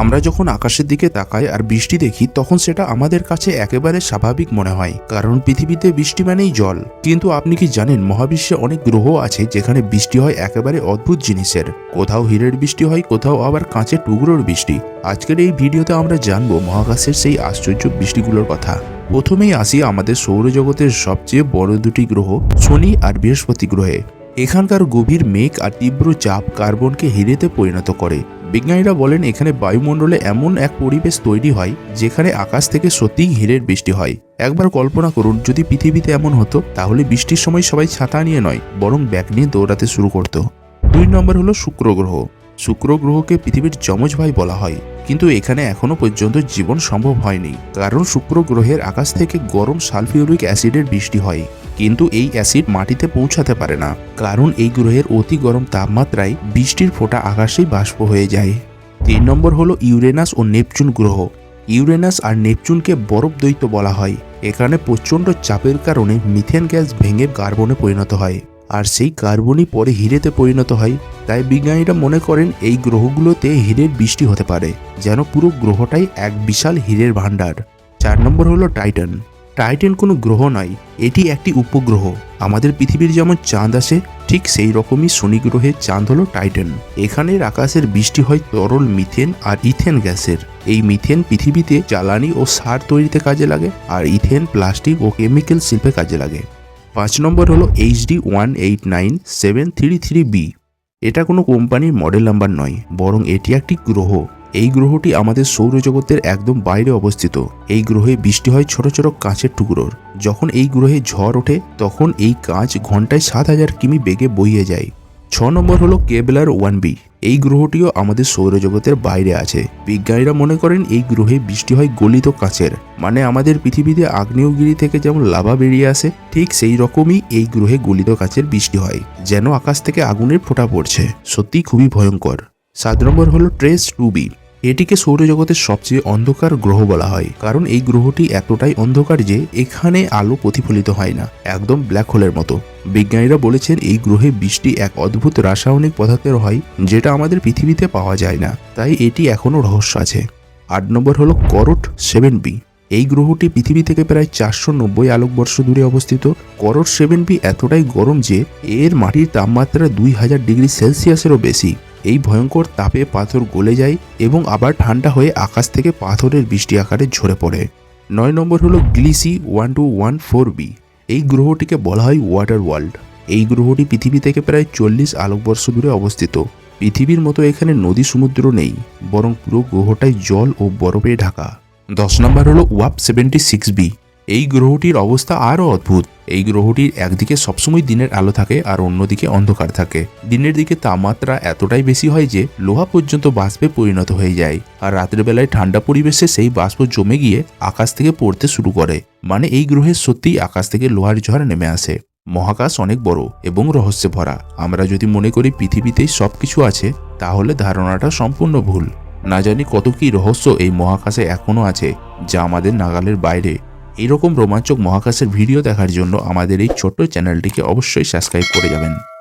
আমরা যখন আকাশের দিকে তাকাই আর বৃষ্টি দেখি, তখন সেটা আমাদের কাছে একেবারে স্বাভাবিক মনে হয়, কারণ পৃথিবীতে বৃষ্টি মানেই জল। কিন্তু আপনি কি জানেন, মহাবিশ্বে অনেক গ্রহ আছে যেখানে বৃষ্টি হয় একেবারে অদ্ভুত জিনিসের। কোথাও হীরের বৃষ্টি হয়, কোথাও আবার কাঁচের টুকরোর বৃষ্টি। আজকের এই ভিডিওতে আমরা জানব মহাকাশের সেই আশ্চর্য বৃষ্টিগুলোর কথা। প্রথমেই আসি আমাদের সৌরজগতের সবচেয়ে বড় দুটি গ্রহ, শনি আর বৃহস্পতি গ্রহে। এখানকার গভীর মেঘ আর তীব্র চাপ কার্বনকে হিরেতে পরিণত করে। বিজ্ঞানীরা বলেন, এখানে বায়ুমণ্ডলে এমন এক পরিবেশ তৈরি হয় যেখানে আকাশ থেকে সত্যিই হিরের বৃষ্টি হয়। একবার কল্পনা করুন, যদি পৃথিবীতে এমন হতো, তাহলে বৃষ্টির সময় সবাই ছাতা নিয়ে নয়, বরং ব্যাগ নিয়ে দৌড়াতে শুরু করত। দুই নম্বর হলো শুক্র গ্রহ। শুক্র গ্রহকে পৃথিবীর যমজ ভাই বলা হয়, কিন্তু এখানে এখনও পর্যন্ত জীবন সম্ভব হয়নি, কারণ শুক্র গ্রহের আকাশ থেকে গরম সালফিউরিক অ্যাসিডের বৃষ্টি হয়। কিন্তু এই অ্যাসিড মাটিতে পৌঁছাতে পারে না। কারণ এই গ্রহের অতি গরম তাপমাত্রায় বৃষ্টির ফোঁটা আকাশেই বাষ্প হয়ে যায়। তিন নম্বর হলো ইউরেনাস ও নেপচুন গ্রহ। ইউরেনাস আর নেপচুনকে বরফ দৈত্য বলা হয়। এখানে প্রচণ্ড চাপের কারণে মিথেন গ্যাস ভেঙে কার্বনে পরিণত হয়। আর সেই কার্বনই পরে হিরেতে পরিণত হয়। তাই বিজ্ঞানীরা মনে করেন এই গ্রহগুলোতে হীরের বৃষ্টি হতে পারে, যেন পুরো গ্রহটাই এক বিশাল হীরের ভাণ্ডার। চার নম্বর হলো টাইটান। টাইটান কোনো গ্রহ নয়, এটি একটি উপগ্রহ। আমাদের পৃথিবীর যেমন চাঁদ আসে ঠিক সেই রকমই শনি গ্রহের চাঁদ হলো টাইটেন। এখানের আকাশের বৃষ্টি হয় তরল মিথেন আর ইথেন গ্যাসের। এই মিথেন পৃথিবীতে জ্বালানি ও সার তৈরিতে কাজে লাগে, আর ইথেন, প্লাস্টিক ও কেমিক্যাল শিল্পে কাজে লাগে। পাঁচ নম্বর হলো HD one eight nine seven three three B. এটা কোনো কোম্পানির মডেল নাম্বার নয়, বরং এটি একটি গ্রহ। এই গ্রহটি আমাদের সৌরজগতের একদম বাইরে অবস্থিত। এই গ্রহে বৃষ্টি হয় ছোট ছোট কাঁচের টুকরোর। যখন এই গ্রহে ঝড় ওঠে, তখন এই কাঁচ ঘন্টায় সাত হাজার কিমি বেগে বইয়ে যায়। ছ নম্বর হলো কেবলার ওয়ান বি। এই গ্রহটিও আমাদের সৌরজগতের বাইরে আছে। বিজ্ঞানীরা মনে করেন এই গ্রহে বৃষ্টি হয় গলিত কাঁচের। মানে আমাদের পৃথিবীতে আগ্নেয়গিরি থেকে যেমন লাভা বেরিয়ে আসে, ঠিক সেই রকমই এই গ্রহে গলিত কাঁচের বৃষ্টি হয়, যেন আকাশ থেকে আগুনের ফোঁটা পড়ছে। সত্যি খুবই ভয়ঙ্কর। সাত নম্বর হলো ট্রেস টু বি। এটিকে সৌরজগতের সবচেয়ে অন্ধকার গ্রহ বলা হয়, কারণ এই গ্রহটি এতটাই অন্ধকার যে এখানে আলো প্রতিফলিত হয় না, একদম ব্ল্যাক হোলের মতো। বিজ্ঞানীরা বলেছেন এই গ্রহে বৃষ্টি এক অদ্ভুত রাসায়নিক পদার্থের হয়, যেটা আমাদের পৃথিবীতে পাওয়া যায় না, তাই এটি এখনও রহস্য আছে। আট নম্বর হলো করট সেভেন বি এই গ্রহটি পৃথিবী থেকে প্রায় চারশো নব্বই আলোকবর্ষ দূরে অবস্থিত। করট সেভেন বি এতটাই গরম যে এর মাটির তাপমাত্রা দুই হাজার ডিগ্রি সেলসিয়াসেরও বেশি। এই ভয়ঙ্কর তাপে পাথর গলে যায় এবং আবার ঠান্ডা হয়ে আকাশ থেকে পাথরের বৃষ্টি আকারে ঝরে পড়ে। নয় নম্বর হলো Gliese one two one four B. এই গ্রহটিকে বলা হয় ওয়াটার ওয়ার্ল্ড। এই গ্রহটি পৃথিবী থেকে প্রায় চল্লিশ আলোকবর্ষ দূরে অবস্থিত। পৃথিবীর মতো এখানে নদী সমুদ্র নেই, বরং পুরো গ্রহটাই জল ও বরফে ঢাকা। দশ নম্বর হলো ওয়াপ সেভেন্টি সিক্স বি। এই গ্রহটির অবস্থা আরও অদ্ভুত। এই গ্রহটির একদিকে সবসময় দিনের আলো থাকে আর অন্যদিকে অন্ধকার থাকে। দিনের দিকে তাপমাত্রা এতটাই বেশি হয় যে লোহা পর্যন্ত বাষ্পে পরিণত হয়ে যায় আর রাতের বেলায় ঠান্ডা পরিবেশে সেই বাষ্প জমে গিয়ে আকাশ থেকে পড়তে শুরু করে। মানে এই গ্রহের সত্যিই আকাশ থেকে লোহার ঝড় নেমে আসে। মহাকাশ অনেক বড় এবং রহস্যে ভরা। আমরা যদি মনে করি পৃথিবীতেই সব কিছু আছে, তাহলে ধারণাটা সম্পূর্ণ ভুল। না জানি কত কি রহস্য এই মহাকাশে এখনও আছে, যা আমাদের নাগালের বাইরে। এইরকম রোমাঞ্চক মহাকাশের ভিডিও দেখার জন্য আমাদের এই ছোট্ট চ্যানেলটিকে অবশ্যই সাবস্ক্রাইব করে যাবেন।